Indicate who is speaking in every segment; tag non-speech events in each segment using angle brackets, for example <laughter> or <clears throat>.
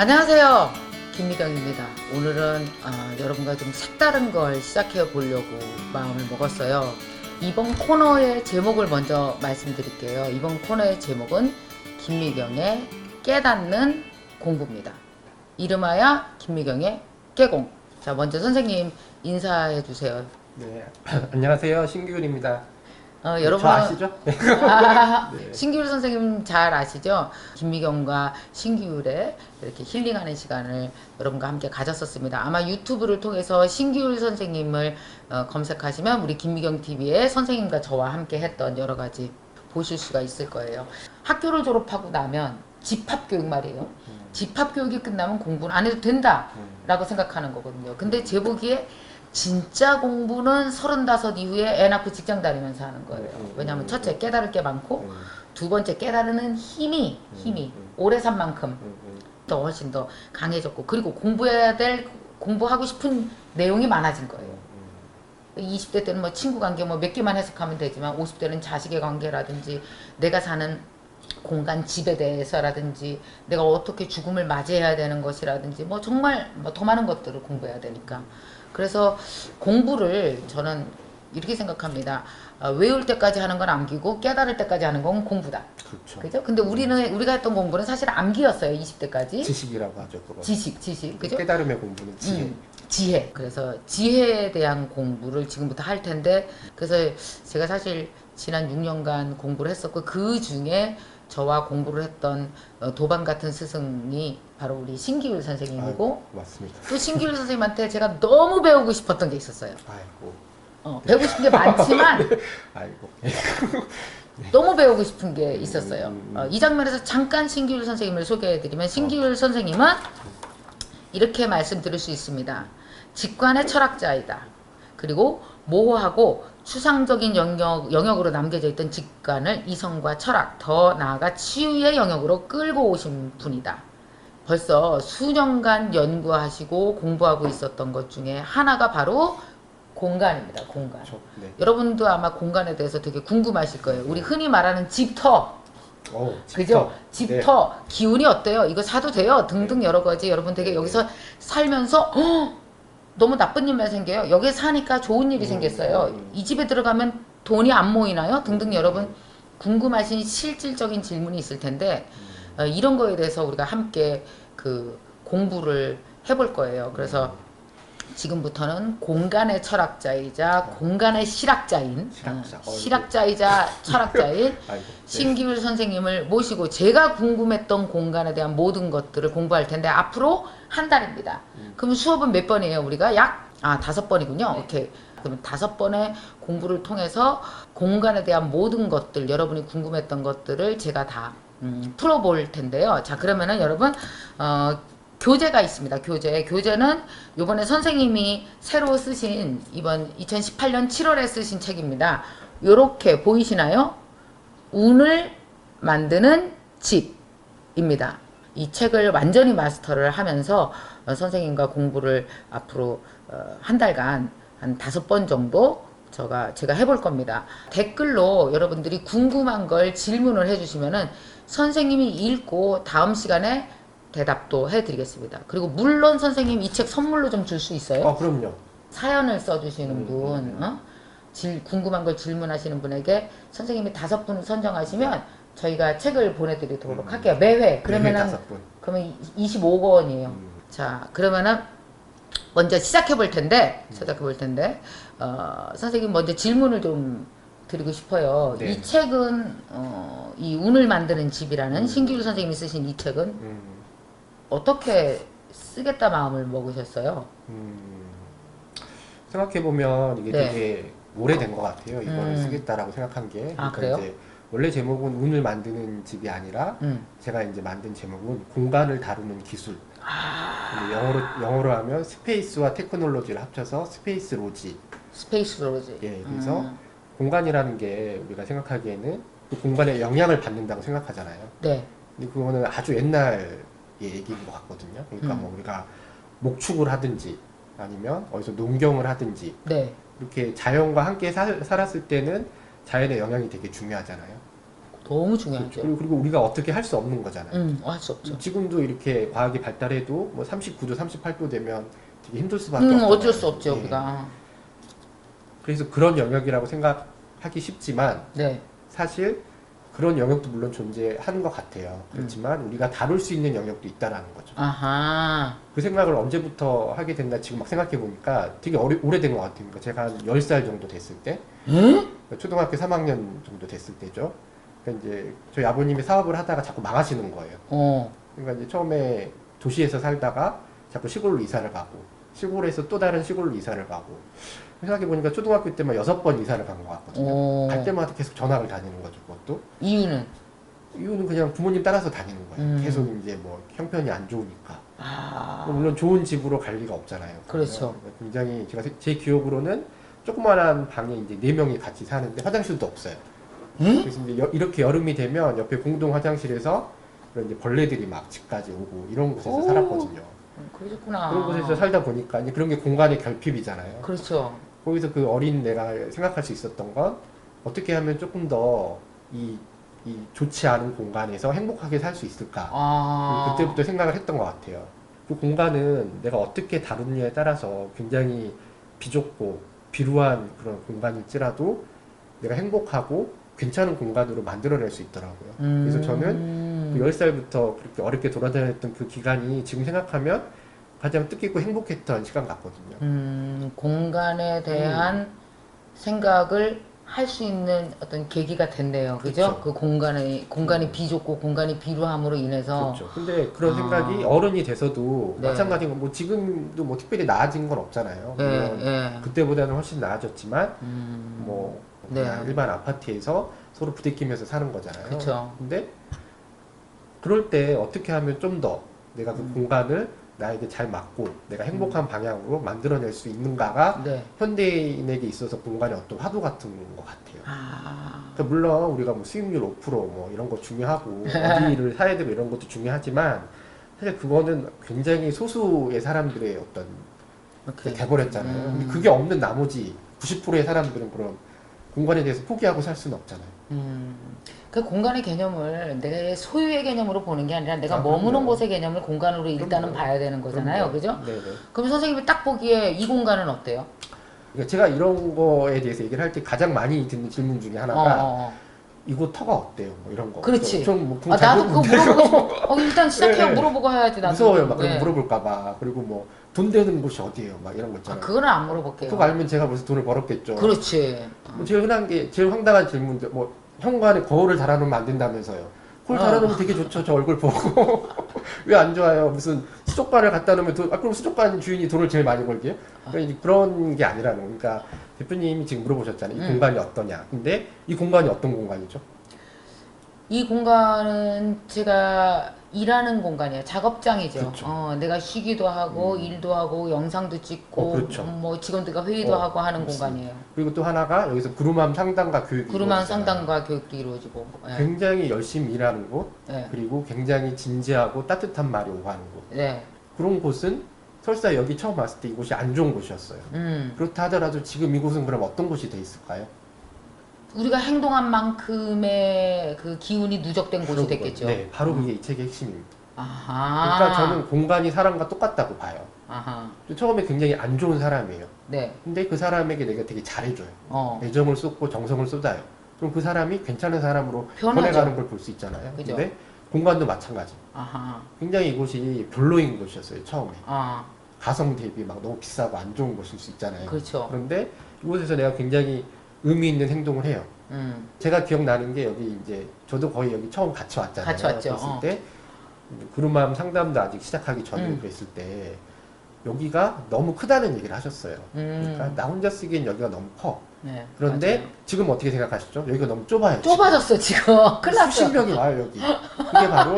Speaker 1: 안녕하세요. 김미경입니다. 오늘은 아, 여러분과 좀 색다른 걸 시작해 보려고 마음을 먹었어요. 이번 코너의 제목을 먼저 말씀드릴게요. 이번 코너의 제목은 김미경의 깨닫는 공부입니다. 이름하여 김미경의 깨공. 자, 먼저 선생님 인사해 주세요.
Speaker 2: 네, <clears throat> 안녕하세요. 신규율입니다.
Speaker 1: 어,
Speaker 2: 저
Speaker 1: 여러분
Speaker 2: 아시죠?
Speaker 1: 아, <laughs>
Speaker 2: 네.
Speaker 1: 신기율 선생님 잘 아시죠? 김미경과 신기율의 이렇게 힐링하는 시간을 여러분과 함께 가졌었습니다. 아마 유튜브를 통해서 신기율 선생님을 어, 검색하시면 우리 김미경 TV에 선생님과 저와 함께 했던 여러 가지 보실 수가 있을 거예요. 학교를 졸업하고 나면 집합교육 말이에요. 집합 교육이 끝나면 공부는 안 해도 된다라고 생각하는 거거든요. 근데 제 보기에 진짜 공부는 서른다섯 이후에 애 낳고 직장 다니면서 하는 거예요. 왜냐하면 첫째 깨달을 게 많고
Speaker 2: 음,
Speaker 1: 두 번째 깨달으는 힘이 힘이
Speaker 2: 음.
Speaker 1: 오래 산 만큼
Speaker 2: 음, 음,
Speaker 1: 더 훨씬 더 강해졌고 그리고 공부해야 될 공부하고 싶은 내용이 많아진 거예요.
Speaker 2: 음,
Speaker 1: 20대 때는 뭐 친구 관계 뭐 몇 개만 해석하면 되지만 50대는 자식의 관계라든지 내가 사는 공간 집에 대해서라든지 내가 어떻게 죽음을 맞이해야 되는 것이라든지 뭐 정말 뭐 더 많은 것들을 공부해야 되니까 그래서 공부를 저는 이렇게 생각합니다. 어, 외울 때까지 하는 건 암기고 깨달을 때까지 하는 건 공부다.
Speaker 2: 그렇죠.
Speaker 1: 그죠? 근데 우리는 우리가 했던 공부는 사실 암기였어요. 20대까지.
Speaker 2: 지식이라고 하죠. 그거.
Speaker 1: 지식, 지식. 그죠?
Speaker 2: 깨달음의 공부는 지혜.
Speaker 1: 음, 지혜. 그래서 지혜에 대한 공부를 지금부터 할 텐데 그래서 제가 사실 지난 6년간 공부를 했었고 그 중에 저와 공부를 했던 어, 도반 같은 스승이 바로 우리 신기율 선생님이고
Speaker 2: 아이고, 맞습니다.
Speaker 1: 또 신기율 선생님한테 제가 너무 배우고 싶었던 게 있었어요.
Speaker 2: 아이고,
Speaker 1: 어, 배우고 싶은 게 많지만 <laughs>
Speaker 2: 아이고. <laughs>
Speaker 1: 너무 배우고 싶은 게 있었어요.
Speaker 2: 음, 음.
Speaker 1: 어, 이 장면에서 잠깐 신기율 선생님을 소개해드리면 신기율 선생님은 이렇게 말씀드릴 수 있습니다. 직관의 철학자이다. 그리고 모호하고 추상적인 영역, 영역으로 남겨져 있던 직관을 이성과 철학, 더 나아가 치유의 영역으로 끌고 오신 분이다. 벌써 수년간 연구하시고 공부하고 있었던 것 중에 하나가 바로 공간입니다. 공간.
Speaker 2: 저, 네.
Speaker 1: 여러분도 아마 공간에 대해서 되게 궁금하실 거예요. 우리 흔히 말하는 집터,
Speaker 2: 어,
Speaker 1: 그죠?
Speaker 2: 집터.
Speaker 1: 집터 기운이 어때요? 이거 사도 돼요? 등등 여러 가지 여러분 되게 여기서 살면서 "헉, 너무 나쁜 일만 생겨요. 여기 사니까 좋은 일이
Speaker 2: 음,
Speaker 1: 생겼어요.
Speaker 2: 음.
Speaker 1: 이 집에 들어가면 돈이 안 모이나요? 등등 여러분 궁금하신 실질적인 질문이 있을 텐데 어, 이런 거에 대해서 우리가 함께 그 공부를 해볼 거예요. 그래서 지금부터는 공간의 철학자이자 공간의 실학자인
Speaker 2: 실학자.
Speaker 1: 어. 실학자이자 <laughs> 철학자인
Speaker 2: 아이고. 네.
Speaker 1: 신기율 선생님을 모시고 제가 궁금했던 공간에 대한 모든 것들을 공부할 텐데 앞으로 한 달입니다.
Speaker 2: 음.
Speaker 1: 그럼 수업은 몇 번이에요? 우리가 약 아 다섯 번이군요. 오케이. 그러면 다섯 번의 공부를 통해서 공간에 대한 모든 것들 여러분이 궁금했던 것들을 제가 다 음, 풀어볼 텐데요. 자 그러면은 여러분 어, 교재가 있습니다. 교재. 교재는 요번에 선생님이 새로 쓰신 이번 2018년 7월에 쓰신 책입니다. 요렇게 보이시나요? 운을 만드는 집입니다. 이 책을 완전히 마스터를 하면서 어, 선생님과 공부를 앞으로 어, 한 달간 한 다섯 번 정도 제가 제가 해볼 겁니다. 댓글로 여러분들이 궁금한 걸 질문을 해주시면은 선생님이 읽고 다음 시간에 대답도 해드리겠습니다. 그리고 물론 선생님 이 책 선물로 좀 줄 수 있어요.
Speaker 2: 어, 그럼요.
Speaker 1: 사연을 써주시는
Speaker 2: 음,
Speaker 1: 분,
Speaker 2: 음.
Speaker 1: 어? 질, 궁금한 걸 질문하시는 분에게 선생님이 다섯 분을 선정하시면 저희가 책을 보내드리도록
Speaker 2: 음.
Speaker 1: 할게요. 매회.
Speaker 2: 매회
Speaker 1: 그러면은
Speaker 2: 다섯 분.
Speaker 1: 그러면 25권이에요.
Speaker 2: 음.
Speaker 1: 자, 그러면은 먼저 시작해 볼 텐데, 시작해 볼 텐데, 어, 선생님 먼저 질문을 좀 드리고 싶어요.
Speaker 2: 네.
Speaker 1: 이 책은, 어, 이 운을 만드는 집이라는
Speaker 2: 음.
Speaker 1: 신기루 선생님이 쓰신 이 책은
Speaker 2: 음,
Speaker 1: 어떻게 쓰겠다 마음을 먹으셨어요?
Speaker 2: 음. 생각해 보면 이게
Speaker 1: 네.
Speaker 2: 되게 오래된 것 같아요. 이거를
Speaker 1: 음.
Speaker 2: 쓰겠다라고 생각한 게.
Speaker 1: 아,
Speaker 2: 그러니까
Speaker 1: 그래요?
Speaker 2: 이제 원래 제목은 운을 만드는 집이 아니라
Speaker 1: 음.
Speaker 2: 제가 이제 만든 제목은 공간을 다루는 기술.
Speaker 1: 아,
Speaker 2: 영어로 영어로 하면 스페이스와 테크놀로지를 합쳐서 스페이스 로지.
Speaker 1: 스페이스 로지.
Speaker 2: 예, 그래서
Speaker 1: 음.
Speaker 2: 공간이라는 게 우리가 생각하기에는 그 공간에 영향을 받는다고 생각하잖아요.
Speaker 1: 네.
Speaker 2: 근데 그거는 아주 옛날의 얘기인 것 같거든요. 그러니까
Speaker 1: 음.
Speaker 2: 뭐 우리가 목축을 하든지 아니면 어디서 농경을 하든지
Speaker 1: 네.
Speaker 2: 이렇게 자연과 함께 살, 살았을 때는 자연의 영향이 되게 중요하잖아요.
Speaker 1: 너무 중요하죠.
Speaker 2: 그리고, 그리고 우리가 어떻게 할 수 없는 거잖아요.
Speaker 1: 음, 할 수 없죠.
Speaker 2: 지금도 이렇게 과학이 발달해도 뭐 39도, 38도 되면 되게 힘들 수밖에
Speaker 1: 음,
Speaker 2: 없잖아요.
Speaker 1: 어쩔 수 없죠,
Speaker 2: 예.
Speaker 1: 우리가.
Speaker 2: 그래서 그런 영역이라고 생각하기 쉽지만
Speaker 1: 네.
Speaker 2: 사실 그런 영역도 물론 존재하는 것 같아요. 그렇지만 우리가 다룰 수 있는 영역도 있다라는 거죠.
Speaker 1: 아하.
Speaker 2: 그 생각을 언제부터 하게 됐나 지금 막 생각해 보니까 되게 오래, 오래된 것 같아요. 그러니까 제가 한 10살 정도 됐을 때,
Speaker 1: 응?
Speaker 2: 초등학교 3학년 정도 됐을 때죠. 그러니까 이제 저희 아버님이 사업을 하다가 자꾸 망하시는 거예요.
Speaker 1: 어.
Speaker 2: 그러니까 이제 처음에 도시에서 살다가 자꾸 시골로 이사를 가고 시골에서 또 다른 시골로 이사를 가고 생각해 보니까 초등학교 때만 여섯 번 이사를 간 것 같거든요.
Speaker 1: 어.
Speaker 2: 갈 때마다 계속 전학을 다니는 거죠. 그것도
Speaker 1: 이유는?
Speaker 2: 이유는 그냥 부모님 따라서 다니는 거예요.
Speaker 1: 음.
Speaker 2: 계속 이제 뭐 형편이 안 좋으니까.
Speaker 1: 아.
Speaker 2: 물론 좋은 집으로 갈 리가 없잖아요.
Speaker 1: 그렇죠.
Speaker 2: 굉장히 제가 세- 제 기억으로는 조그만한 방에 이제 네 명이 같이 사는데 화장실도 없어요.
Speaker 1: 응?
Speaker 2: 그래서 이제 여- 이렇게 여름이 되면 옆에 공동 화장실에서 그런 이제 벌레들이 막 집까지 오고 이런 곳에서
Speaker 1: 오.
Speaker 2: 살았거든요.
Speaker 1: 그러셨구나.
Speaker 2: 그런 곳에서 살다 보니까 이제 그런 게 공간의 결핍이잖아요.
Speaker 1: 그렇죠.
Speaker 2: 거기서 그 어린 내가 생각할 수 있었던 건 어떻게 하면 조금 더이 이 좋지 않은 공간에서 행복하게 살 수 있을까?
Speaker 1: 아.
Speaker 2: 그때부터 생각을 했던 것 같아요. 그 공간은 내가 어떻게 다루느냐에 따라서 굉장히 비좁고 비루한 그런 공간일지라도 내가 행복하고 괜찮은 공간으로 만들어낼 수 있더라고요. 그래서 저는
Speaker 1: 음.
Speaker 2: 그 10살부터 그렇게 어렵게 돌아다녔던 그 기간이 지금 생각하면 가장 뜻깊고 행복했던 시간 같거든요.
Speaker 1: 음, 공간에 대한 생각을 할 수 있는 어떤 계기가 됐네요. 그죠?
Speaker 2: 그렇죠.
Speaker 1: 그 공간의 공간이 비좁고 공간이 비루함으로 인해서
Speaker 2: 그렇죠. 근데 그런
Speaker 1: 아.
Speaker 2: 생각이 어른이 돼서도
Speaker 1: 네.
Speaker 2: 마찬가지인 건뭐 지금도 뭐 특별히 나아진 건 없잖아요.
Speaker 1: 예,
Speaker 2: 물론
Speaker 1: 예.
Speaker 2: 그때보다는 훨씬 나아졌지만
Speaker 1: 음,
Speaker 2: 뭐
Speaker 1: 네.
Speaker 2: 일반 아파트에서 서로 부대끼면서 사는 거잖아요.
Speaker 1: 그쵸.
Speaker 2: 근데 그럴 때 어떻게 하면 좀 더 내가 그
Speaker 1: 음.
Speaker 2: 공간을 나에게 잘 맞고 내가 행복한 방향으로 만들어낼 수 있는가가
Speaker 1: 네.
Speaker 2: 현대인에게 있어서 공간의 어떤 화두 같은 것 같아요.
Speaker 1: 아,
Speaker 2: 그러니까 물론 우리가 뭐 수익률 5%뭐 이런 거 중요하고 어디를 <laughs> 사야 되고 이런 것도 중요하지만 사실 그거는 굉장히 소수의 사람들의 어떤
Speaker 1: 이렇게
Speaker 2: 돼버렸잖아요.
Speaker 1: 음.
Speaker 2: 근데 그게 없는 나머지 90%의 사람들은 그럼 공간에 대해서 포기하고 살 수는 없잖아요.
Speaker 1: 음, 그 공간의 개념을 내 소유의 개념으로 보는 게 아니라 내가
Speaker 2: 아,
Speaker 1: 머무는. 곳의 개념을 공간으로 일단은
Speaker 2: 그럼요.
Speaker 1: 봐야 되는 거잖아요. 그죠?
Speaker 2: 네네.
Speaker 1: 그럼 선생님이 딱 보기에 이 공간은 어때요?
Speaker 2: 그러니까 제가 이런 거에 대해서 얘기를 할 때 가장 많이 듣는 질문 중에
Speaker 1: 어,
Speaker 2: 하나가
Speaker 1: 어,
Speaker 2: 이곳 터가 어때요? 뭐 이런 거.
Speaker 1: 그렇지.
Speaker 2: 좀
Speaker 1: 어. 아, 나도 그거 물어보고 싶어. <laughs> 어, 일단 시작해요.
Speaker 2: 네.
Speaker 1: 물어보고 해야지. 나도.
Speaker 2: 무서워요. 막
Speaker 1: 네.
Speaker 2: 거 물어볼까봐. 그리고 뭐 돈 되는 곳이 어디예요? 막 이런 거
Speaker 1: 아,
Speaker 2: 있잖아요.
Speaker 1: 그거는 안 물어볼게요.
Speaker 2: 그거 알면 제가 벌써 돈을 벌었겠죠.
Speaker 1: 그렇지.
Speaker 2: 뭐 제일 흔한 게 제일 황당한 질문들 뭐 현관에 거울을 달아놓으면 안 된다면서요. 거울
Speaker 1: 어.
Speaker 2: 달아놓으면 되게 좋죠. 저 얼굴 보고 <laughs> 왜 안 좋아요? 무슨 수족관을 갖다 놓으면 돈, 아 그럼 수족관 주인이 돈을 제일 많이 벌게요? 그러니까 그런 게 아니라는 거. 그러니까 대표님이 지금 물어보셨잖아요. 이
Speaker 1: 음.
Speaker 2: 공간이 어떠냐. 근데 이 공간이 어떤 공간이죠?
Speaker 1: 이 공간은 제가 일하는 공간이에요. 작업장이죠.
Speaker 2: 그렇죠.
Speaker 1: 어, 내가 쉬기도 하고
Speaker 2: 음.
Speaker 1: 일도 하고 영상도 찍고
Speaker 2: 어, 그렇죠.
Speaker 1: 음, 뭐 직원들과 회의도
Speaker 2: 어,
Speaker 1: 하고 하는
Speaker 2: 맞습니다.
Speaker 1: 공간이에요.
Speaker 2: 그리고 또 하나가 여기서 구름함 상담과 교육이
Speaker 1: 구름한
Speaker 2: 이루어지잖아요.
Speaker 1: 상담과 교육도 이루어지고. 예.
Speaker 2: 굉장히 열심히 일하는 곳
Speaker 1: 예.
Speaker 2: 그리고 굉장히 진지하고 따뜻한 말이 오가는 곳
Speaker 1: 네.
Speaker 2: 그런 곳은 설사 여기 처음 왔을 때 이곳이 안 좋은 곳이었어요.
Speaker 1: 음.
Speaker 2: 그렇다 하더라도 지금 이곳은 그럼 어떤 곳이 돼 있을까요?
Speaker 1: 우리가 행동한 만큼의 그 기운이 누적된 곳이 됐겠죠.
Speaker 2: 네, 바로 그게 이 책의 핵심입니다.
Speaker 1: 아하.
Speaker 2: 그러니까 저는 공간이 사람과 똑같다고 봐요.
Speaker 1: 아하.
Speaker 2: 처음에 굉장히 안 좋은 사람이에요.
Speaker 1: 네.
Speaker 2: 근데 그 사람에게 내가 되게 잘해줘요.
Speaker 1: 어.
Speaker 2: 애정을 쏟고 정성을 쏟아요. 그럼 그 사람이 괜찮은 사람으로
Speaker 1: 변하죠.
Speaker 2: 변해가는 걸 볼 수 있잖아요.
Speaker 1: 그죠.
Speaker 2: 근데 공간도 마찬가지.
Speaker 1: 아하.
Speaker 2: 굉장히 이곳이 별로인 곳이었어요. 처음에.
Speaker 1: 아.
Speaker 2: 가성 대비 막 너무 비싸고 안 좋은 곳일 수 있잖아요.
Speaker 1: 그렇죠.
Speaker 2: 그런데 이곳에서 내가 굉장히 의미 있는 행동을 해요.
Speaker 1: 음.
Speaker 2: 제가 기억나는 게 여기 이제 저도 거의 여기 처음 같이 왔잖아요.
Speaker 1: 같이 왔죠.
Speaker 2: 그랬을
Speaker 1: 어.
Speaker 2: 때 구름함 상담도 아직 시작하기 전에
Speaker 1: 음.
Speaker 2: 그랬을 때 여기가 너무 크다는 얘기를 하셨어요.
Speaker 1: 음.
Speaker 2: 그러니까 나 혼자 쓰기엔 여기가 너무 커.
Speaker 1: 네.
Speaker 2: 그런데
Speaker 1: 맞아요.
Speaker 2: 지금 어떻게 생각하시죠? 여기가 너무 좁아요.
Speaker 1: 좁아졌어 지금. 큰일 났어.
Speaker 2: 수십 명이 와요 여기. 그게 바로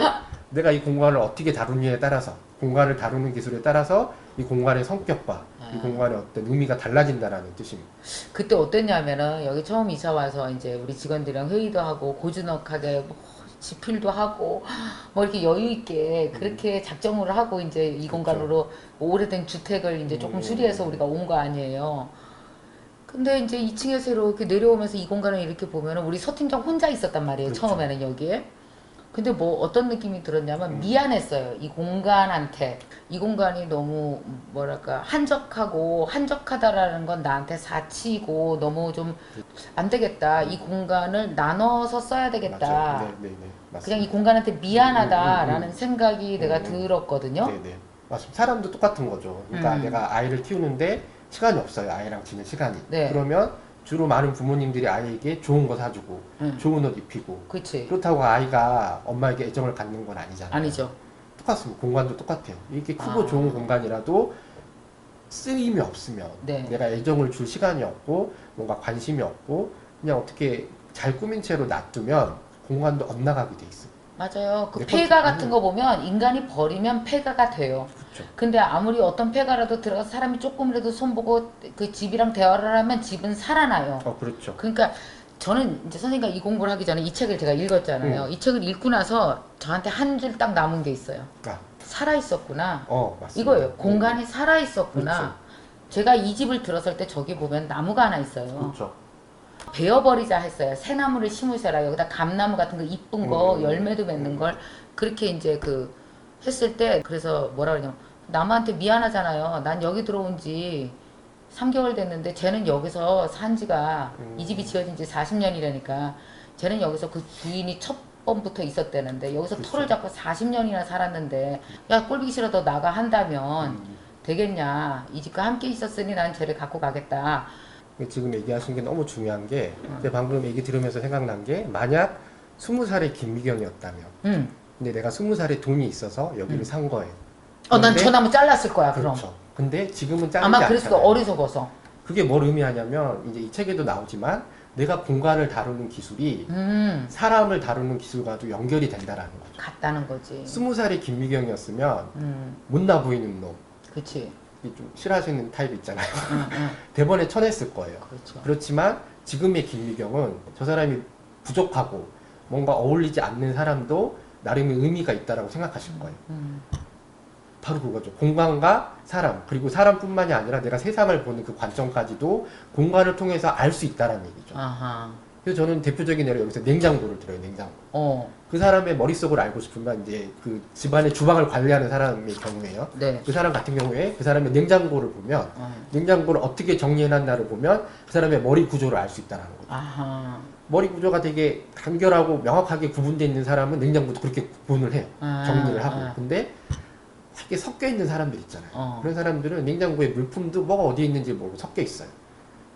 Speaker 2: 내가 이 공간을 어떻게 다루느냐에 따라서 공간을 다루는 기술에 따라서 이 공간의 성격과 이
Speaker 1: 아.
Speaker 2: 공간의 어떤 의미가 달라진다라는 뜻입니다.
Speaker 1: 그때 어땠냐면은 여기 처음 이사 와서 이제 우리 직원들이랑 회의도 하고 고즈넉하게 뭐 지필도 하고 뭐 이렇게 여유 있게 그렇게 작정을 하고 이제 이
Speaker 2: 음.
Speaker 1: 공간으로 오래된 주택을 이제 조금
Speaker 2: 음.
Speaker 1: 수리해서 우리가 온 거 아니에요. 근데 이제 2층에서 이렇게 내려오면서 이 공간을 이렇게 보면 우리 서 팀장 혼자 있었단 말이에요.
Speaker 2: 그렇죠.
Speaker 1: 처음에는 여기에. 근데 뭐 어떤 느낌이 들었냐면
Speaker 2: 음.
Speaker 1: 미안했어요. 이 공간한테. 이 공간이 너무 뭐랄까 한적하고 한적하다라는 건 나한테 사치고 너무 좀 안 되겠다. 이 공간을 나눠서 써야 되겠다.
Speaker 2: 네, 네, 네. 맞습니다.
Speaker 1: 그냥 이 공간한테 미안하다라는
Speaker 2: 음, 음,
Speaker 1: 생각이 내가
Speaker 2: 음.
Speaker 1: 들었거든요.
Speaker 2: 네, 네. 맞습니다. 사람도 똑같은 거죠. 그러니까
Speaker 1: 음.
Speaker 2: 내가 아이를 키우는데 시간이 없어요. 아이랑 지낸 시간이.
Speaker 1: 네.
Speaker 2: 그러면 주로 많은 부모님들이 아이에게 좋은 거 사주고
Speaker 1: 음.
Speaker 2: 좋은 옷 입히고
Speaker 1: 그렇지.
Speaker 2: 그렇다고 아이가 엄마에게 애정을 갖는 건 아니잖아요.
Speaker 1: 아니죠.
Speaker 2: 똑같습니다. 공간도 똑같아요. 이렇게 크고
Speaker 1: 아.
Speaker 2: 좋은 공간이라도 쓰임이 없으면
Speaker 1: 네.
Speaker 2: 내가 애정을 줄 시간이 없고 뭔가 관심이 없고 그냥 어떻게 잘 꾸민 채로 놔두면 공간도 엇나가게 돼 있어요.
Speaker 1: 맞아요. 그
Speaker 2: 네,
Speaker 1: 폐가. 같은 거 보면 인간이 버리면 폐가가 돼요.
Speaker 2: 그렇죠.
Speaker 1: 근데 아무리 어떤 폐가라도 들어가서 사람이 조금이라도 손보고 그 집이랑 대화를 하면 집은 살아나요.
Speaker 2: 어 그렇죠.
Speaker 1: 그러니까 저는 이제 선생님과 이 공부를 하기 전에 이 책을 제가 읽었잖아요. 이 책을 읽고 나서 저한테 한 줄 딱 남은 게 있어요.
Speaker 2: 아,
Speaker 1: 살아 있었구나.
Speaker 2: 어 맞습니다.
Speaker 1: 이거예요. 공간이 살아 있었구나.
Speaker 2: 그렇죠.
Speaker 1: 제가 이 집을 들었을 때 저기 보면 나무가 하나 있어요.
Speaker 2: 그렇죠.
Speaker 1: 베어버리자 했어요. 새나무를 심으셔라. 여기다 감나무 같은 거 이쁜 거
Speaker 2: 음.
Speaker 1: 열매도 맺는 걸 그렇게 이제 그 했을 때 그래서 뭐라 그러냐면 남한테 미안하잖아요. 난 여기 들어온 지 3개월 됐는데 쟤는 여기서 산 지가
Speaker 2: 음.
Speaker 1: 이 집이 지어진 지 40년이라니까 쟤는 여기서 그 주인이 첫 번부터 있었대는데 여기서
Speaker 2: 그렇죠.
Speaker 1: 털을 잡고 40년이나 살았는데 야 꼴보기 싫어 도 나가 한다면
Speaker 2: 음.
Speaker 1: 되겠냐 이 집과 함께 있었으니 난 쟤를 갖고 가겠다
Speaker 2: 지금 얘기하신 게 너무 중요한 게 제가 방금 얘기 들으면서 생각난 게 만약 스무 살의 김미경이었다면
Speaker 1: 음.
Speaker 2: 근데 내가 스무 살에 돈이 있어서 여기를
Speaker 1: 음.
Speaker 2: 산 거예요.
Speaker 1: 어, 난 저 나무 잘랐을 거야, 그럼.
Speaker 2: 그렇죠. 근데 지금은 자르지
Speaker 1: 아마
Speaker 2: 않잖아요.
Speaker 1: 어리석어서.
Speaker 2: 그게 뭘 의미하냐면 이제 이 책에도 나오지만 내가 공간을 다루는 기술이
Speaker 1: 음,
Speaker 2: 사람을 다루는 기술과도 연결이 된다라는 거죠.
Speaker 1: 같다는 거지.
Speaker 2: 스무 살의 김미경이었으면
Speaker 1: 음,
Speaker 2: 못나 보이는 놈,
Speaker 1: 그치.
Speaker 2: 이 좀 싫어하시는 타입 있잖아요. <laughs> 대번에 쳐냈을 거예요.
Speaker 1: 그렇죠.
Speaker 2: 그렇지만 지금의 김미경은 저 사람이 부족하고 뭔가 어울리지 않는 사람도 나름의 의미가 있다라고 생각하실 거예요.
Speaker 1: 음,
Speaker 2: 바로 그거죠. 공간과 사람 그리고 사람뿐만이 아니라 내가 세상을 보는 그 관점까지도 공간을 통해서 알 수 있다라는 얘기죠.
Speaker 1: 아하.
Speaker 2: 그래서 저는 대표적인 예로 여기서 냉장고를 들어요. 냉장고.
Speaker 1: 어,
Speaker 2: 그 사람의 머릿속을 알고 싶으면 이제 그 집안의 주방을 관리하는 사람의 경우에요.
Speaker 1: 네.
Speaker 2: 그 사람 같은 경우에 그 사람의 냉장고를 보면
Speaker 1: 어,
Speaker 2: 냉장고를 어떻게 정리해놨나를 보면 그 사람의 머리 구조를 알 수 있다는 거죠.
Speaker 1: 아하.
Speaker 2: 머리 구조가 되게 간결하고 명확하게 구분되어 있는 사람은 냉장고도 그렇게 구분을 해요.
Speaker 1: 아,
Speaker 2: 정리를 하고.
Speaker 1: 아,
Speaker 2: 근데 이게 섞여 있는 사람들 있잖아요.
Speaker 1: 어.
Speaker 2: 그런 사람들은 냉장고에 물품도 뭐가 어디에 있는지 모르고 섞여 있어요.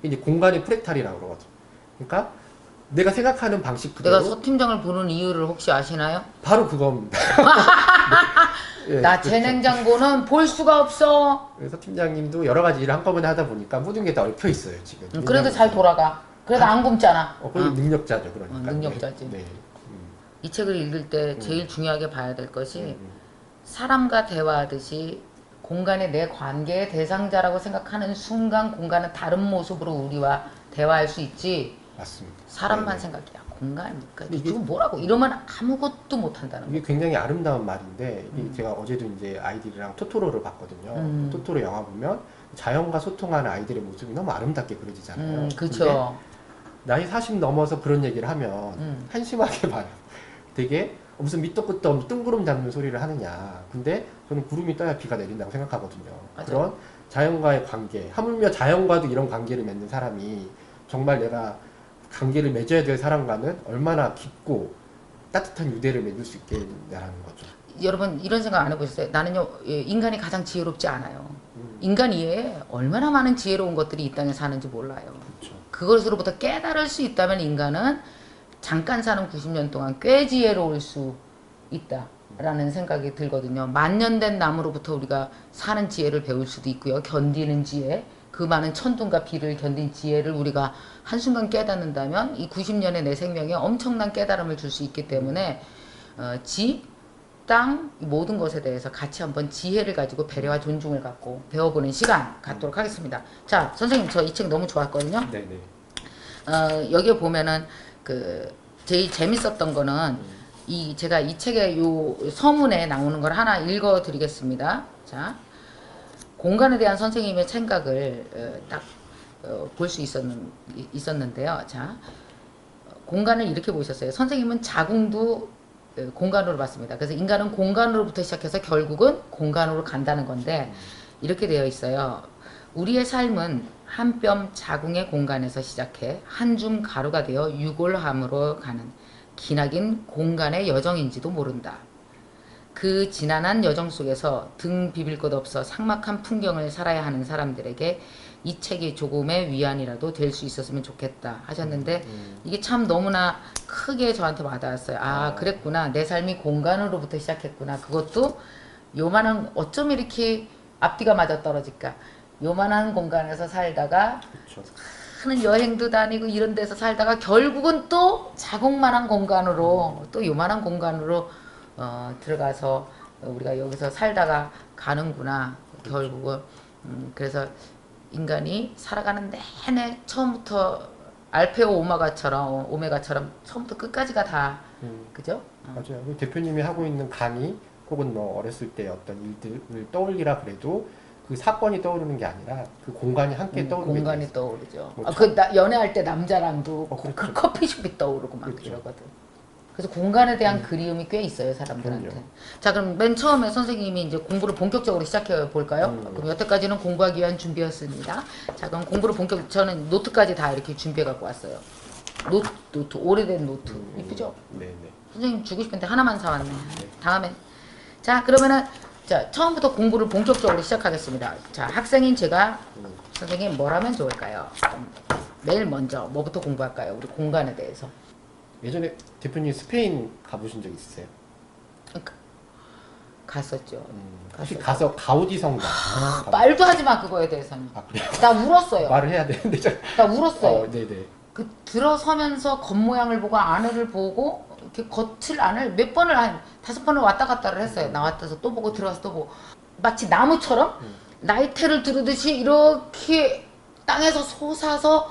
Speaker 2: 이게 공간의 프랙탈이라고 그러거든요. 그러니까 내가 생각하는 방식 그대로
Speaker 1: 내가 서 팀장을 보는 이유를 혹시 아시나요?
Speaker 2: 바로 그겁니다. 네, <laughs>
Speaker 1: 나제
Speaker 2: 그렇죠.
Speaker 1: 냉장고는 볼 수가 없어.
Speaker 2: 그래서 팀장님도 여러 가지 일을 한꺼번에 하다 보니까 모든 게 다 얽혀 있어요 지금.
Speaker 1: 음, 그래도 잘 돌아가. 그래도 안 굶잖아.
Speaker 2: 어, 그래도
Speaker 1: 어.
Speaker 2: 능력자죠 그러니까.
Speaker 1: 어, 능력자지.
Speaker 2: 네. 네. 음,
Speaker 1: 이 책을 읽을 때 제일 중요하게 봐야 될 것이
Speaker 2: 음,
Speaker 1: 사람과 대화하듯이 공간에 내 관계의 대상자라고 생각하는 순간 공간은 다른 모습으로 우리와 대화할 수 있지
Speaker 2: 맞습니다.
Speaker 1: 사람만
Speaker 2: 네,
Speaker 1: 생각이야 공간 그러니까
Speaker 2: 근데 이게-
Speaker 1: 이거 뭐라고 이러면 아무것도 못 한다는
Speaker 2: 이게
Speaker 1: 거
Speaker 2: 굉장히 아름다운 말인데 이게 제가 어제도 이제 아이들이랑 토토로를 봤거든요.
Speaker 1: 음.
Speaker 2: 토토로 영화 보면 자연과 소통하는 아이들의 모습이 너무 아름답게 그려지잖아요.
Speaker 1: 음,
Speaker 2: 근데
Speaker 1: 그쵸
Speaker 2: 나이 40 넘어서 그런 얘기를 하면
Speaker 1: 음.
Speaker 2: 한심하게 <laughs> 봐요. 되게 무슨 밑도 끝도 없는 뜬구름 잡는 소리를 하느냐. 근데 저는 구름이 떠야 비가 내린다고 생각하거든요.
Speaker 1: 맞아요.
Speaker 2: 그런 자연과의 관계, 하물며 자연과도 이런 관계를 맺는 사람이 정말 내가 관계를 맺어야 될 사람과는 얼마나 깊고 따뜻한 유대를 맺을 수 있겠냐라는 거죠.
Speaker 1: 여러분 이런 생각 안 해보셨어요 나는요 예, 인간이 가장 지혜롭지 않아요
Speaker 2: 음,
Speaker 1: 인간 이외에 얼마나 많은 지혜로운 것들이 이 땅에 사는지 몰라요
Speaker 2: 그렇죠.
Speaker 1: 그것으로부터 깨달을 수 있다면 인간은 잠깐 사는 90년 동안 꽤 지혜로울 수 있다라는 생각이 들거든요. 만년 된 나무로부터 우리가 사는 지혜를 배울 수도 있고요. 견디는 지혜, 그 많은 천둥과 비를 견딘 지혜를 우리가 한순간 깨닫는다면 이 90년의 내 생명에 엄청난 깨달음을 줄 수 있기 때문에 어, 집, 땅, 이 모든 것에 대해서 같이 한번 지혜를 가지고 배려와 존중을 갖고 배워보는 시간 갖도록 하겠습니다. 자, 선생님 저 이 책 너무 좋았거든요.
Speaker 2: 네네.
Speaker 1: 어, 여기에 보면은 그 제일 재밌었던 거는 이 제가 이 책의 요 서문에 나오는 걸 하나 읽어 드리겠습니다. 자. 공간에 대한 선생님의 생각을 어, 딱볼 수 있었는, 있었는데요. 자, 어, 공간을 이렇게 보셨어요. 선생님은 자궁도 어, 공간으로 봤습니다. 그래서 인간은 공간으로부터 시작해서 결국은 공간으로 간다는 건데 이렇게 되어 있어요. 우리의 삶은 한 뼘 자궁의 공간에서 시작해 한 줌 가루가 되어 유골함으로 가는 기나긴 공간의 여정인지도 모른다. 그 지난한 여정 속에서 등 비빌 것 없어 삭막한 풍경을 살아야 하는 사람들에게 이 책이 조금의 위안이라도 될 수 있었으면 좋겠다 하셨는데
Speaker 2: 음.
Speaker 1: 이게 참 너무나 크게 저한테 와닿았어요. 아,
Speaker 2: 아.
Speaker 1: 그랬구나. 내 삶이 공간으로부터 시작했구나. 그것도 요만한 어쩜 이렇게 앞뒤가 맞아 떨어질까? 요만한 공간에서 살다가. 하는 여행도 다니고 이런 데서 살다가 결국은 또 자국만한 공간으로 또 요만한 공간으로 어, 들어가서 우리가 여기서 살다가 가는구나 결국은 음, 그래서 인간이 살아가는 내내 처음부터 알페오 오마가처럼 오메가처럼 처음부터 끝까지가 다
Speaker 2: 음,
Speaker 1: 그죠? 어.
Speaker 2: 맞아요. 그 대표님이 하고 있는 강의 혹은 뭐 어렸을 때 어떤 일들을 떠올리라 그래도 그 사건이 떠오르는 게 아니라 그 공간이 함께
Speaker 1: 음,
Speaker 2: 떠오르는
Speaker 1: 공간이. 떠오르죠.
Speaker 2: 뭐
Speaker 1: 아, 그 나- 연애할 때 남자랑도
Speaker 2: 어,
Speaker 1: 그
Speaker 2: 그렇죠.
Speaker 1: 커피숍이 떠오르고 막
Speaker 2: 그렇죠.
Speaker 1: 이러거든. 그래서 공간에 대한 그리움이 꽤 있어요 사람들한테.
Speaker 2: 그럼요.
Speaker 1: 자 그럼 맨 처음에 선생님이 이제 공부를 본격적으로 시작해 볼까요?
Speaker 2: 음.
Speaker 1: 그럼 여태까지는 공부하기 위한 준비였습니다. 자 그럼 공부를 본격 저는 노트까지 다 이렇게 준비해 갖고 왔어요. 노트, 노트 오래된 노트
Speaker 2: 음,
Speaker 1: 이쁘죠?
Speaker 2: 네, 네.
Speaker 1: 선생님 주고 싶은데 하나만 사왔네. 다음에 자 그러면은 자 처음부터 공부를 본격적으로 시작하겠습니다. 자 학생인 제가
Speaker 2: 음.
Speaker 1: 선생님 뭘 하면 좋을까요? 음, 매일 먼저 뭐부터 공부할까요? 우리 공간에 대해서.
Speaker 2: 예전에 대표님 스페인 가보신 적 있으세요?
Speaker 1: 갔었죠.
Speaker 2: 음, 혹시. 가서 가우디 성당 가보-
Speaker 1: 말도 하지 마 그거에 대해서는.
Speaker 2: 아 그래요?
Speaker 1: 나 울었어요.
Speaker 2: 말을 해야 되는데 저,
Speaker 1: 나 울었어요.
Speaker 2: 어, 네네.
Speaker 1: 그 들어서면서 겉모양을 보고 안을 보고 이렇게 겉을 안을 몇 번을 한 다섯 번을 왔다 갔다를 했어요. 나왔다서 또 보고 들어가서 또 보고 마치 나무처럼
Speaker 2: 음.
Speaker 1: 나이테를 두르듯이 이렇게 땅에서 솟아서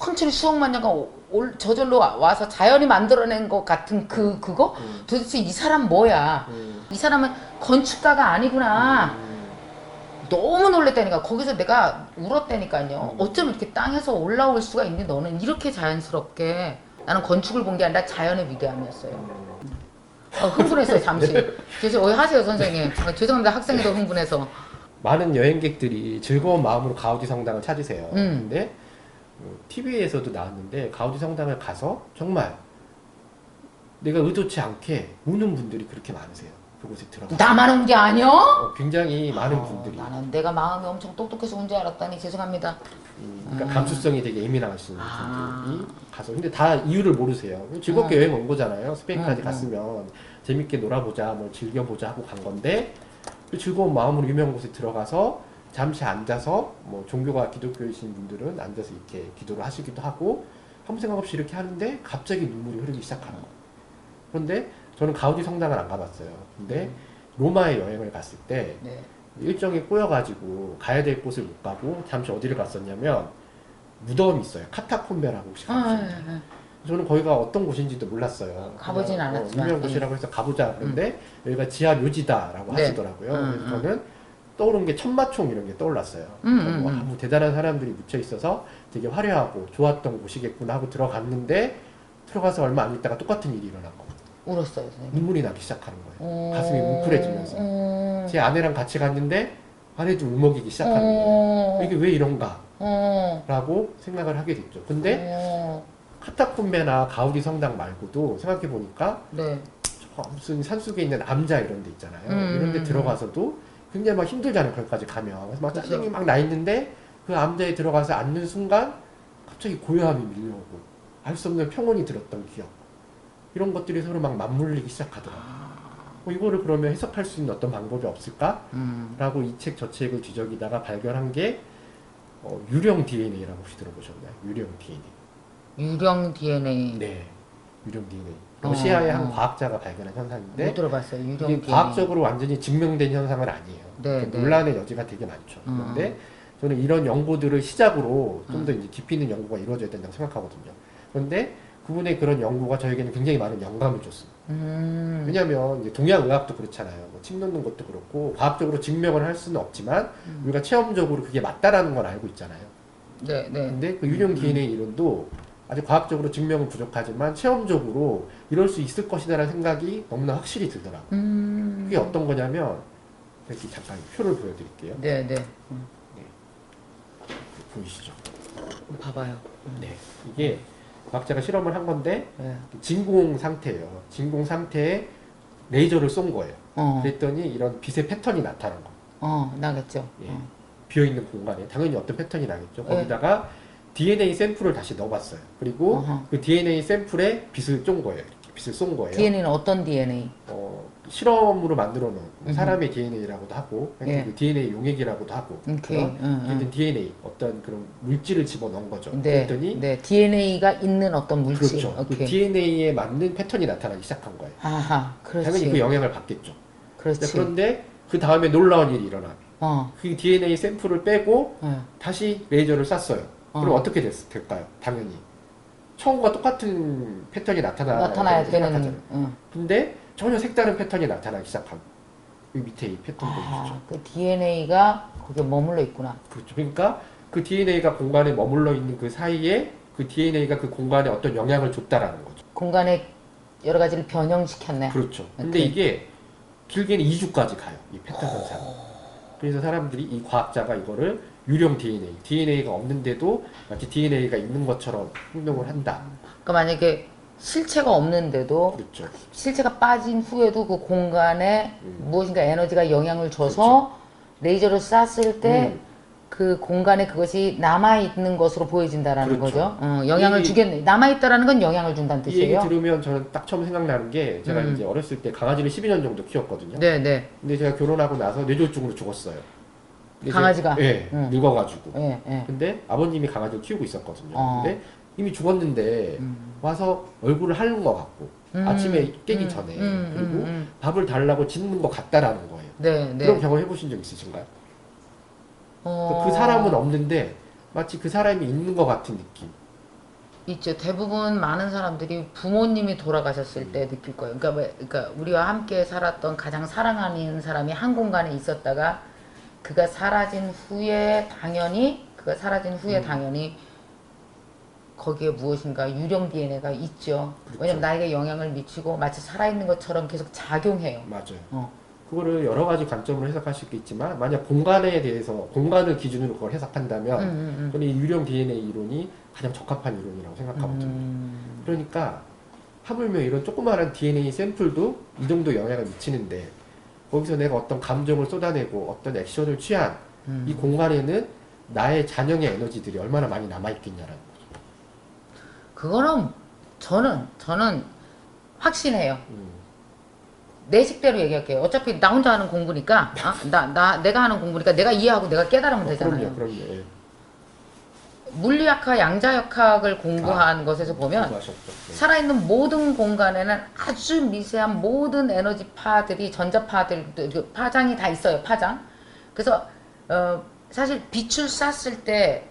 Speaker 1: 천천히 수억 만 년간 올 저절로 와- 와서 자연이 만들어낸 것 같은 그 그거
Speaker 2: 음.
Speaker 1: 도대체 이 사람 뭐야?
Speaker 2: 음.
Speaker 1: 이 사람은 건축가가 아니구나.
Speaker 2: 음.
Speaker 1: 너무 놀랬다니까 거기서 내가 울었다니까요
Speaker 2: 음.
Speaker 1: 어쩜 이렇게 땅에서 올라올 수가 있니 너는 이렇게 자연스럽게 나는 건축을 본 게 아니라 자연의 위대함이었어요
Speaker 2: 음.
Speaker 1: 어, 흥분했어요 잠시 <laughs> 죄송 어, 하세요 선생님 어, 죄송합니다 학생이 더 흥분해서
Speaker 2: 많은 여행객들이 즐거운 마음으로 가우디 성당을 찾으세요.
Speaker 1: 음.
Speaker 2: 근데 TV에서도 나왔는데 가우디 성당을 가서 정말 내가 의도치 않게 우는 분들이 그렇게 많으세요. 그곳에 들어가.
Speaker 1: 나만 온 게 아니야?
Speaker 2: 어, 굉장히 많은
Speaker 1: 어,
Speaker 2: 분들이
Speaker 1: 나는 내가 마음이 엄청 똑똑해서 온 줄 알았다니 죄송합니다
Speaker 2: 음, 그러니까 감수성이 되게 예민하신
Speaker 1: 아.
Speaker 2: 분들이 가서 근데 다 이유를 모르세요. 즐겁게 여행 온 거잖아요. 스페인까지
Speaker 1: 음, 음.
Speaker 2: 갔으면 재밌게 놀아보자, 뭐 즐겨보자 하고 간 건데 그 즐거운 마음으로 유명한 곳에 들어가서 잠시 앉아서 뭐 종교가 기독교이신 분들은 앉아서 이렇게 기도를 하시기도 하고 아무 생각 없이 이렇게 하는데 갑자기 눈물이 흐르기 시작하는 거예요. 그런데 저는 가우디 성당을 안 가봤어요. 근데 로마에 여행을 갔을 때
Speaker 1: 네.
Speaker 2: 일정이 꼬여가지고 가야 될 곳을 못 가고 잠시 어디를 갔었냐면 무덤이 있어요. 카타콤베라고 혹시
Speaker 1: 아,
Speaker 2: 가보셨나요?
Speaker 1: 예, 예.
Speaker 2: 저는 거기가 어떤 곳인지도 몰랐어요.
Speaker 1: 가보진
Speaker 2: 그냥,
Speaker 1: 않았지만,
Speaker 2: 어, 유명
Speaker 1: 예.
Speaker 2: 곳이라고 해서 가보자 그런데 여기가 지하 묘지다라고
Speaker 1: 네.
Speaker 2: 하시더라고요.
Speaker 1: 음,
Speaker 2: 그래서
Speaker 1: 음.
Speaker 2: 저는 떠오른 게 천마총 이런 게 떠올랐어요.
Speaker 1: 음,
Speaker 2: 그러니까 뭐
Speaker 1: 음, 음.
Speaker 2: 아무 대단한 사람들이 묻혀 있어서 되게 화려하고 좋았던 곳이겠구나 하고 들어갔는데 들어가서 얼마 안 있다가 똑같은 일이 일어난 거예요.
Speaker 1: 울었어요 선생님
Speaker 2: 눈물이 나기 시작하는 거예요.
Speaker 1: 어,
Speaker 2: 가슴이 뭉클해지면서.
Speaker 1: 어,
Speaker 2: 제 아내랑 같이 갔는데 아내도 울먹이기 시작하는 거예요.
Speaker 1: 어,
Speaker 2: 이게 왜 이런가?
Speaker 1: 어,
Speaker 2: 라고 생각을 하게 됐죠. 근데
Speaker 1: 어,
Speaker 2: 카타콤베나 가우디 성당 말고도 생각해 보니까
Speaker 1: 네.
Speaker 2: 무슨 산속에 있는 암자 이런 데 있잖아요.
Speaker 1: 음,
Speaker 2: 이런 데
Speaker 1: 음,
Speaker 2: 들어가서도 굉장히 막 힘들잖아요. 거기까지 가면. 그래서 막
Speaker 1: 그쵸.
Speaker 2: 짜증이 막 나 있는데 그 암자에 들어가서 앉는 순간 갑자기 고요함이 밀려오고 알 수 없는 평온이 들었던 기억. 이런 것들이 서로 막 맞물리기 시작하더라고요. 뭐 이거를 그러면 해석할 수 있는 어떤 방법이 없을까?
Speaker 1: 음.
Speaker 2: 라고 이책 저 책을 뒤적이다가 발견한 게 어, 유령 DNA라고 혹시 들어보셨나요? 유령 DNA.
Speaker 1: 유령 DNA
Speaker 2: 네. 유령 DNA.
Speaker 1: 어,
Speaker 2: 러시아의 한
Speaker 1: 어.
Speaker 2: 과학자가 발견한 현상인데
Speaker 1: 못 들어봤어요. 유령
Speaker 2: 이게
Speaker 1: DNA.
Speaker 2: 과학적으로 완전히 증명된 현상은 아니에요.
Speaker 1: 네,
Speaker 2: 그
Speaker 1: 네.
Speaker 2: 논란의 여지가 되게 많죠.
Speaker 1: 음.
Speaker 2: 그런데 저는 이런 연구들을 시작으로 좀
Speaker 1: 음.
Speaker 2: 더 이제 깊이 있는 연구가 이루어져야 된다고 생각하거든요. 그런데 그분의 그런 연구가 저에게는 굉장히 많은 영감을 줬습니다.
Speaker 1: 음.
Speaker 2: 왜냐하면 이제 동양 의학도 그렇잖아요. 뭐 침 놓는 것도 그렇고 과학적으로 증명을 할 수는 없지만
Speaker 1: 음.
Speaker 2: 우리가 체험적으로 그게 맞다라는 걸 알고 있잖아요.
Speaker 1: 네, 네.
Speaker 2: 근데 그 유령 DNA 이론도 아직 과학적으로 증명은 부족하지만 체험적으로 이럴 수 있을 것이다라는 생각이 너무나 확실히 들더라고요.
Speaker 1: 음.
Speaker 2: 그게 어떤 거냐면 여기 잠깐 표를 보여드릴게요.
Speaker 1: 네, 네. 음,
Speaker 2: 보이시죠?
Speaker 1: 봐봐요.
Speaker 2: 네. 이게 과학자가 실험을 한 건데
Speaker 1: 네.
Speaker 2: 진공 상태예요. 진공 상태에 레이저를 쏜 거예요.
Speaker 1: 어,
Speaker 2: 그랬더니 이런 빛의 패턴이 나타난 거.
Speaker 1: 어, 나겠죠.
Speaker 2: 예.
Speaker 1: 어.
Speaker 2: 비어 있는 공간에 당연히 어떤 패턴이 나겠죠.
Speaker 1: 네.
Speaker 2: 거기다가 DNA 샘플을 다시 넣어봤어요. 그리고
Speaker 1: 어허.
Speaker 2: 그 DNA 샘플에 빛을 쏜 거예요. 이렇게 빛을 쏜 거예요.
Speaker 1: DNA는 어떤 DNA?
Speaker 2: 어, 실험으로 만들어 놓은
Speaker 1: 음흠.
Speaker 2: 사람의 DNA라고도 하고
Speaker 1: 예.
Speaker 2: 그 DNA 용액이라고도 하고
Speaker 1: 오케이.
Speaker 2: 그런
Speaker 1: 응,
Speaker 2: 어쨌든 DNA 어떤 그런 물질을 집어 넣은 거죠.
Speaker 1: 응. 네,
Speaker 2: 그랬더니
Speaker 1: 네. DNA가 있는 어떤 물질.
Speaker 2: 그렇죠. 그
Speaker 1: 오케이.
Speaker 2: DNA에 맞는 패턴이 나타나기 시작한 거예요.
Speaker 1: 아하, 그렇지.
Speaker 2: 당연히 그 영향을 받겠죠.
Speaker 1: 그렇지.
Speaker 2: 그런데 그 다음에 놀라운 일이 일어나.
Speaker 1: 어,
Speaker 2: 그 DNA 샘플을 빼고
Speaker 1: 예.
Speaker 2: 다시 레이저를 쐈어요. 그럼
Speaker 1: 어.
Speaker 2: 어. 떻게 됐, 될까요? 당연히 처음과 똑같은 패턴이 나타나
Speaker 1: 나타나야 되는. 응.
Speaker 2: 근데 전혀 색다른 패턴이 나타나기 시작하고 이 밑에 이 패턴 보이시죠?
Speaker 1: 아, 그 DNA가 거기에 머물러 있구나.
Speaker 2: 그렇죠. 그러니까 그 DNA가 공간에 머물러 있는 그 사이에 그 DNA가 그 공간에 어떤 영향을 줬다라는 거죠.
Speaker 1: 공간에 여러 가지를 변형시켰네.
Speaker 2: 그렇죠. 근데
Speaker 1: 오케이.
Speaker 2: 이게 길게는 2주까지 가요. 이 패턴 현상이. 그래서 사람들이 이 과학자가 이거를 유령 DNA, DNA가 없는데도 마치 DNA가 있는 것처럼 행동을 한다.
Speaker 1: 그러니까 만약에 실체가 없는데도
Speaker 2: 그렇죠.
Speaker 1: 실체가 빠진 후에도 그 공간에
Speaker 2: 음.
Speaker 1: 무엇인가 에너지가 영향을 줘서 레이저를 쐈을 때
Speaker 2: 음.
Speaker 1: 그 공간에 그것이 남아 있는 것으로 보여진다라는
Speaker 2: 그렇죠.
Speaker 1: 거죠. 어, 영향을
Speaker 2: 이-
Speaker 1: 주겠네. 남아 있다라는 건 영향을 준다는
Speaker 2: 이 얘기
Speaker 1: 뜻이에요.
Speaker 2: 들으면 저는 딱 처음 생각나는 게 제가
Speaker 1: 음.
Speaker 2: 이제 어렸을 때 강아지를 12년 정도 키웠거든요.
Speaker 1: 네, 네.
Speaker 2: 근데 제가 결혼하고 나서 뇌졸중으로 죽었어요. 강아지가? 예,
Speaker 1: 응.
Speaker 2: 늙어가지고.
Speaker 1: 예, 예.
Speaker 2: 근데 아버님이 강아지를 키우고 있었거든요.
Speaker 1: 어.
Speaker 2: 근데 이미 죽었는데
Speaker 1: 음.
Speaker 2: 와서 얼굴을 하는 것 같고
Speaker 1: 음,
Speaker 2: 아침에 깨기
Speaker 1: 음,
Speaker 2: 전에
Speaker 1: 음,
Speaker 2: 그리고
Speaker 1: 음, 음.
Speaker 2: 밥을 달라고 짖는 것 같다라는 거예요.
Speaker 1: 네, 네.
Speaker 2: 그런 경험 해보신 적 있으신가요?
Speaker 1: 어,
Speaker 2: 그 사람은 없는데 마치 그 사람이 있는 것 같은 느낌.
Speaker 1: 있죠. 대부분 많은 사람들이 부모님이 돌아가셨을 때 느낄 거예요. 그러니까, 왜- 그러니까 우리와 함께 살았던 가장 사랑하는 사람이 한 공간에 있었다가 그가 사라진 후에 당연히 그가 사라진 후에
Speaker 2: 음.
Speaker 1: 당연히 거기에 무엇인가 유령 DNA가 있죠.
Speaker 2: 그렇죠.
Speaker 1: 왜냐면 나에게 영향을 미치고 마치 살아있는 것처럼 계속 작용해요.
Speaker 2: 맞아요.
Speaker 1: 어.
Speaker 2: 그거를 여러 가지 관점으로 해석할 수 있겠지만 만약 공간에 대해서 공간을 기준으로 그걸 해석한다면
Speaker 1: 음, 음,
Speaker 2: 저는 이 유령 DNA 이론이 가장 적합한 이론이라고
Speaker 1: 음.
Speaker 2: 생각하거든요.
Speaker 1: 음.
Speaker 2: 그러니까 하물며 이런 조그마한 DNA 샘플도 이 정도 영향을 미치는데 거기서 내가 어떤 감정을 쏟아내고 어떤 액션을 취한
Speaker 1: 음.
Speaker 2: 이 공간에는 나의 잔영의 에너지들이 얼마나 많이 남아있겠냐라는 거죠.
Speaker 1: 그거는 저는 저는 확신해요.
Speaker 2: 음,
Speaker 1: 내 식대로 얘기할게요. 어차피 나 혼자 하는 공부니까, 아, 나, 나, 내가 하는 공부니까 내가 이해하고 내가 깨달으면
Speaker 2: 어,
Speaker 1: 되잖아요.
Speaker 2: 그럼요, 그럼요. 예.
Speaker 1: 물리학과 양자역학을 공부한 것에서 보면
Speaker 2: 공부하셨죠. 네.
Speaker 1: 살아있는 모든 공간에는 아주 미세한 모든 에너지 파들이 전자파들 그 파장이 다 있어요. 파장. 그래서 어, 사실 빛을 쐈을 때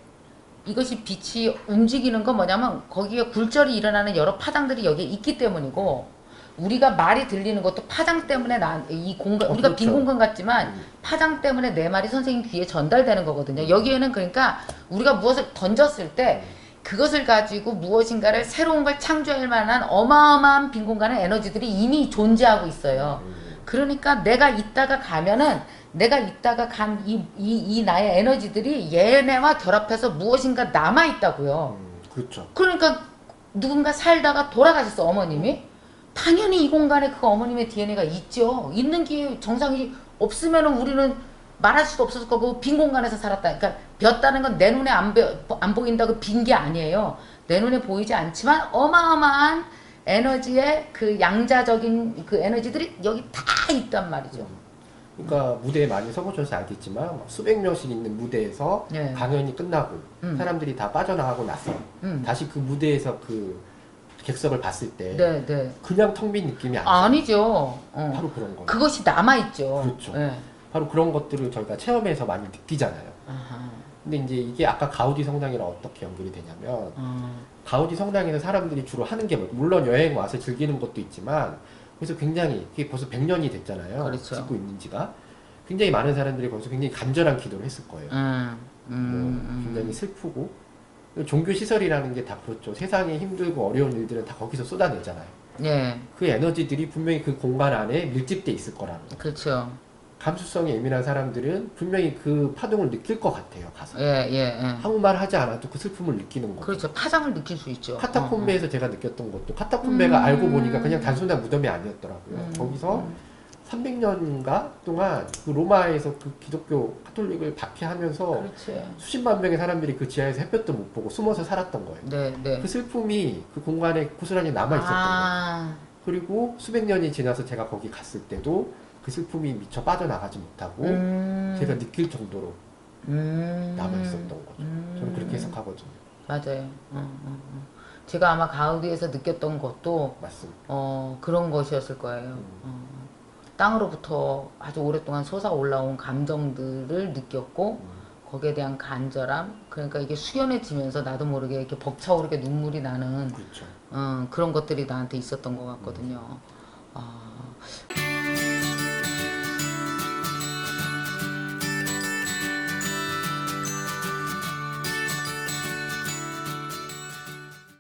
Speaker 1: 이것이 빛이 움직이는 건 뭐냐면 거기에 굴절이 일어나는 여러 파장들이 여기에 있기 때문이고 우리가 말이 들리는 것도 파장 때문에 나, 이 공간
Speaker 2: 어,
Speaker 1: 우리가
Speaker 2: 그렇죠.
Speaker 1: 빈 공간 같지만
Speaker 2: 음.
Speaker 1: 파장 때문에 내 말이 선생님 귀에 전달되는 거거든요. 여기에는 그러니까 우리가 무엇을 던졌을 때 그것을 가지고 무엇인가를 새로운 걸 창조할 만한 어마어마한 빈 공간의 에너지들이 이미 존재하고 있어요.
Speaker 2: 음,
Speaker 1: 그러니까 내가 있다가 가면은 내가 있다가 간 이 이 이 나의 에너지들이 얘네와 결합해서 무엇인가 남아 있다고요.
Speaker 2: 음, 그렇죠.
Speaker 1: 그러니까 누군가 살다가 돌아가셨어 어머님이 당연히 이 공간에 그 어머님의 DNA가 있죠. 있는 게 정상이 없으면은 우리는 말할 수도 없었을 거고 빈 공간에서 살았다. 그러니까 ቢ었다는 건 내 눈에 안, 보- 안 보인다고 빈 게 아니에요. 내 눈에 보이지 않지만 어마어마한 에너지의 그 양자적인 그 에너지들이 여기 다 있단 말이죠.
Speaker 2: 그러니까 무대에 많이 서보셔서 알겠지만 막 수백 명씩 있는 무대에서
Speaker 1: 네.
Speaker 2: 강연이 끝나고
Speaker 1: 음.
Speaker 2: 사람들이 다 빠져나가고 나서
Speaker 1: 음.
Speaker 2: 다시 그 무대에서 그 객석을 봤을 때
Speaker 1: 네, 네.
Speaker 2: 그냥 텅 빈 느낌이 아니죠.
Speaker 1: 아니죠. 어.
Speaker 2: 바로 그런 거예요.
Speaker 1: 그것이 남아 있죠.
Speaker 2: 그렇죠.
Speaker 1: 네.
Speaker 2: 바로 그런 것들을 저희가 체험해서 많이 느끼잖아요.
Speaker 1: 아하.
Speaker 2: 근데 이제 이게 아까 가우디 성당이랑 어떻게 연결이 되냐면
Speaker 1: 어.
Speaker 2: 가우디 성당에서 사람들이 주로 하는 게 뭐- 물론 여행 와서 즐기는 것도 있지만 그래서 굉장히 그게 벌써 100년이 됐잖아요.
Speaker 1: 그렇죠.
Speaker 2: 짓고 있는 지가. 굉장히 많은 사람들이 거기서 굉장히 간절한 기도를 했을 거예요.
Speaker 1: 음,
Speaker 2: 뭐
Speaker 1: 음,
Speaker 2: 굉장히 슬프고 종교 시설이라는 게 다 그렇죠. 세상에 힘들고 어려운 일들은 다 거기서 쏟아내잖아요.
Speaker 1: 음. 예,
Speaker 2: 그 에너지들이 분명히 그 공간 안에 밀집돼 있을 거라는 거.
Speaker 1: 그렇죠.
Speaker 2: 감수성이 예민한 사람들은 분명히 그 파동을 느낄 것 같아요. 가서
Speaker 1: 예, 예, 예.
Speaker 2: 아무 말 하지 않아도 그 슬픔을 느끼는 거.
Speaker 1: 그렇죠. 파장을 느낄 수 있죠.
Speaker 2: 카타콤베에서 제가 느꼈던 것도 카타콤베가
Speaker 1: 음.
Speaker 2: 알고 보니까 그냥 단순한 무덤이 아니었더라고요.
Speaker 1: 음,
Speaker 2: 거기서
Speaker 1: 음.
Speaker 2: 300년인가 동안 그 로마에서 그 기독교 카톨릭을 박해하면서
Speaker 1: 그렇지.
Speaker 2: 수십만 명의 사람들이 그 지하에서 햇볕도 못 보고 숨어서 살았던 거예요.
Speaker 1: 네, 네.
Speaker 2: 그 슬픔이 그 공간에 고스란히 남아 있었던 거예요.
Speaker 1: 아,
Speaker 2: 그리고 수백 년이 지나서 제가 거기 갔을 때도 그 슬픔이 미처 빠져나가지 못하고
Speaker 1: 음,
Speaker 2: 제가 느낄 정도로
Speaker 1: 음,
Speaker 2: 남아 있었던 거죠.
Speaker 1: 음.
Speaker 2: 저는 그렇게 해석하거든요.
Speaker 1: 맞아요. 어, 어, 어. 제가 아마 가우디에서 느꼈던 것도
Speaker 2: 맞습니다.
Speaker 1: 어, 그런 것이었을 거예요.
Speaker 2: 음.
Speaker 1: 어, 땅으로부터 아주 오랫동안 솟아 올라온 감정들을 느꼈고
Speaker 2: 음.
Speaker 1: 거기에 대한 간절함 그러니까 이게 숙연해지면서 나도 모르게 이렇게 벅차오르게 눈물이 나는
Speaker 2: 그렇죠.
Speaker 1: 어, 그런 것들이 나한테 있었던 것 같거든요. 아,